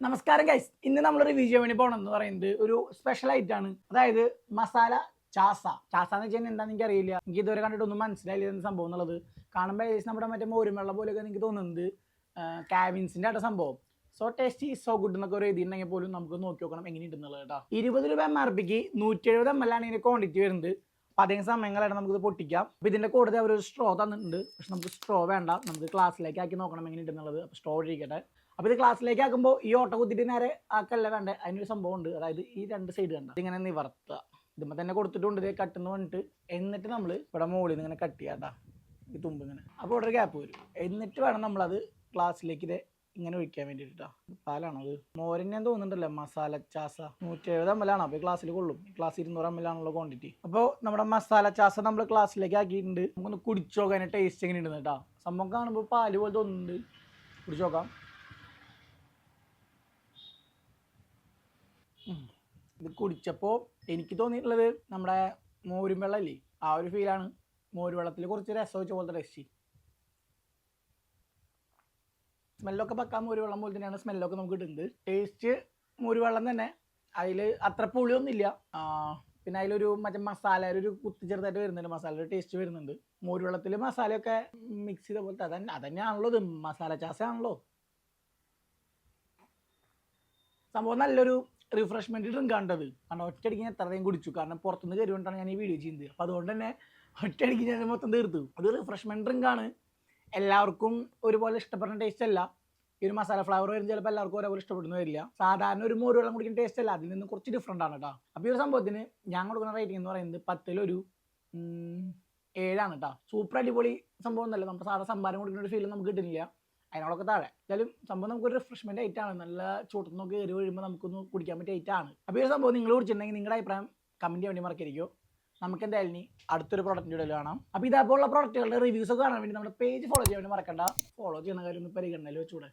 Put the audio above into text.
നമസ്കാരം ഗൈസ് ഇന്ന് നമ്മൾ റിവ്യൂ ചെയ്യാൻ വേണ്ടി പോകണമെന്ന് പറയുന്നത് ഒരു സ്പെഷ്യൽ ആണ് അതായത് മസാല ചാസ ചാസ എന്ന് വെച്ചാൽ എന്താണെന്ന് എനിക്ക് അറിയില്ല എനിക്ക് ഇതുവരെ കണ്ടിട്ടൊന്നും മനസ്സിലായില്ല എന്ത് സംഭവം എന്നുള്ളത്. കാണുമ്പോൾ ഏകദേശം നമ്മുടെ മറ്റേ മോരുമെള്ള പോലെയൊക്കെ എനിക്ക് തോന്നുന്നത് കാബിൻസിന്റെ ആയിട്ട് സംഭവം. സോ ടേസ്റ്റി സോ ഗുഡ് എന്നൊക്കെ ഒരു എഴുതിയിട്ടുണ്ടെങ്കിൽ പോലും നമുക്ക് നോക്കി നോക്കണം എങ്ങനെയുണ്ടെന്നുള്ളത് കേട്ടോ. ഇരുപത് രൂപ എം ആർ പിക്ക് നൂറ്റി എഴുപത് എം എൽ ആണ് ഇതിന്റെ ക്വാണ്ടിറ്റി വരുന്നത്. അപ്പോൾ അധികം സമയങ്ങളായിട്ട് നമുക്കിത് പൊട്ടിക്കാം. അപ്പൊ ഇതിന്റെ കൂടെ അവർ ഒരു സ്ട്രോ തന്നിട്ടുണ്ട്. പക്ഷെ നമുക്ക് സ്ട്രോ വേണ്ട. നമുക്ക് ക്ലാസ്സിലേക്ക് ആക്കി നോക്കണം എങ്ങനെയുണ്ടെന്നുള്ളത്. അപ്പൊ സ്ട്രോ ഇരിക്കട്ടെ അപ്പോൾ ഇത് ക്ലാസ്സിലേക്ക് ആക്കുമ്പോൾ ഈ ഓട്ട കുത്തിയിട്ട് നേരെ ആക്കല്ല വേണ്ട അതിനൊരു സംഭവം ഉണ്ട്. അതായത് ഈ രണ്ട് സൈഡ് കണ്ട? ഇങ്ങനെ നിവർത്തുക. ഇതുമ്പോൾ തന്നെ കൊടുത്തിട്ടുണ്ട് ഇതേ കട്ടെന്ന് പറഞ്ഞിട്ട്. എന്നിട്ട് നമ്മൾ ഇവിടെ മുകളിൽ നിന്ന് ഇങ്ങനെ കട്ട് ചെയ്യാട്ടാ ഈ തുമ്പ് ഇങ്ങനെ. അപ്പോൾ ഇവിടെ ഒരു ഗ്യാപ്പ് വരും. എന്നിട്ട് വേണം നമ്മളത് ക്ലാസ്സിലേക്ക് ഇത് ഇങ്ങനെ ഒഴിക്കാൻ വേണ്ടിയിട്ടാ പാലാണോ അത്? മോരന്നെ തോന്നുന്നുണ്ടല്ലോ. മസാല ചാസ. നൂറ്റി എഴുപത് അമ്മലാണ് അപ്പൊ അപ്പോൾ ക്ലാസ്സിൽ കൊള്ളും. ക്ലാസ് ഇരുന്നൂറ് അമ്മലാണല്ലോ ക്വാണ്ടിറ്റി അപ്പോൾ നമ്മുടെ മസാല ചാസ നമ്മൾ ക്ലാസ്സിലേക്ക് ആക്കിയിട്ടുണ്ട്. നമുക്കൊന്ന് കുടിച്ചു നോക്കാൻ ടേസ്റ്റ് എങ്ങനെ ഉണ്ടെന്ന് കേട്ടോ സംഭവം കാണുമ്പോൾ പാൽ പോലെ തോന്നുന്നുണ്ട് കുടിച്ചു നോക്കാം. ഇത് കുടിച്ചപ്പോൾ എനിക്ക് തോന്നിയിട്ടുള്ളത് നമ്മുടെ മോരും വെള്ളമല്ലേ ആ ഒരു ഫീലാണ് മോരും വെള്ളത്തിൽ കുറച്ച് രസം വെച്ച പോലത്തെ ടേസ്റ്റ് സ്മെല്ലൊക്കെ പക്കാൻ മോര് വെള്ളം പോലെ തന്നെയാണ് സ്മെല്ലൊക്കെ നമുക്ക് കിട്ടുന്നത്. ടേസ്റ്റ് മോര് വെള്ളം തന്നെ. അതിൽ അത്ര പുളിയൊന്നുമില്ല. പിന്നെ അതിലൊരു മറ്റേ മസാല ഒരു കുത്തി ചെറുതായിട്ട് വരുന്നുണ്ട് മസാല ടേസ്റ്റ് വരുന്നുണ്ട്. മോരു വെള്ളത്തിൽ മസാലയൊക്കെ മിക്സ് ചെയ്ത പോലത്തെ അതന്നെ അതന്നെയാണല്ലോ ഇത്. മസാല ചാസയാണല്ലോ. സംഭവം നല്ലൊരു റിഫ്രഷ്മെന്റ് ഡ്രിങ്ക് ആണ്ടത് കാരണം ഒറ്റയടിക്ക് ഞാൻ എത്രയും കുടിച്ചു. കാരണം പുറത്തുനിന്ന് കയറിക്കൊണ്ടാണ് ഞാൻ ഈ വീഡിയോ ചെയ്യുന്നത്. അപ്പോൾ അതുകൊണ്ട് തന്നെ ഒറ്റയടിക്ക് ഞാൻ മൊത്തം തീർത്തു. അത് റിഫ്രഷ്മെന്റ് ഡ്രിങ്ക് ആണ്. എല്ലാവർക്കും ഒരുപോലെ ഇഷ്ടപ്പെടുന്ന ടേസ്റ്റ് അല്ല. ഈ ഒരു മസാല ഫ്ലവർ വരുന്ന ചിലപ്പോൾ എല്ലാവർക്കും ഒരേപോലെ ഇഷ്ടപ്പെടുന്ന വരില്ല. സാധാരണ ഒരു മോര് വെള്ളം കുടിക്കുന്ന ടേസ്റ്റ് അല്ല. അതിൽ നിന്ന് കുറച്ച് ഡിഫറെന്റ് ആണ് കേട്ടോ അപ്പോൾ ഈ ഒരു സംഭവത്തിന് ഞാൻ കൊടുക്കുന്ന റേറ്റിംഗ് എന്ന് പറയുന്നത് പത്തിലൊരു ഏഴാണ് കേട്ടോ സൂപ്പർ അടിപൊളി സംഭവം ഒന്നല്ല നമ്മുടെ സാധാരണ സംഭാരം കൊടുക്കുന്ന ഒരു ഫീൽ നമുക്ക് കിട്ടുന്നില്ല. അതിനോടൊക്കെ താഴെ. എന്തായാലും സംഭവം നമുക്കൊരു റിഫ്രഷ്മെന്റ് ആണ്. നല്ല ചൂട്ടുന്നൊക്കെ കയറി വരുമ്പോൾ നമുക്കൊന്ന് കുടിക്കാൻ പറ്റിയ ഐറ്റം ആണ്. അപ്പോൾ ഈ സംഭവം നിങ്ങൾ കുടിച്ചിട്ടുണ്ടെങ്കിൽ നിങ്ങളുടെ അഭിപ്രായം കമന്റ് ചെയ്യാൻ വേണ്ടി മറക്കരുത് നമുക്ക് എന്തായാലും ഇനി അടുത്തൊരു പ്രോഡക്റ്റിന്റെ ഇടയിൽ കാണാം. അപ്പോൾ ഇതേപോലുള്ള പ്രോഡക്റ്റുകളുടെ റിവ്യൂസ് ഒക്കെ കാണാൻ വേണ്ടി നമ്മുടെ പേജ് ഫോളോ ചെയ്യാൻ വേണ്ടി മറക്കണ്ട. ഫോളോ ചെയ്യുന്ന കാര്യം ഒന്ന് പരിഗണനയിൽ വെച്ചുകൂടെ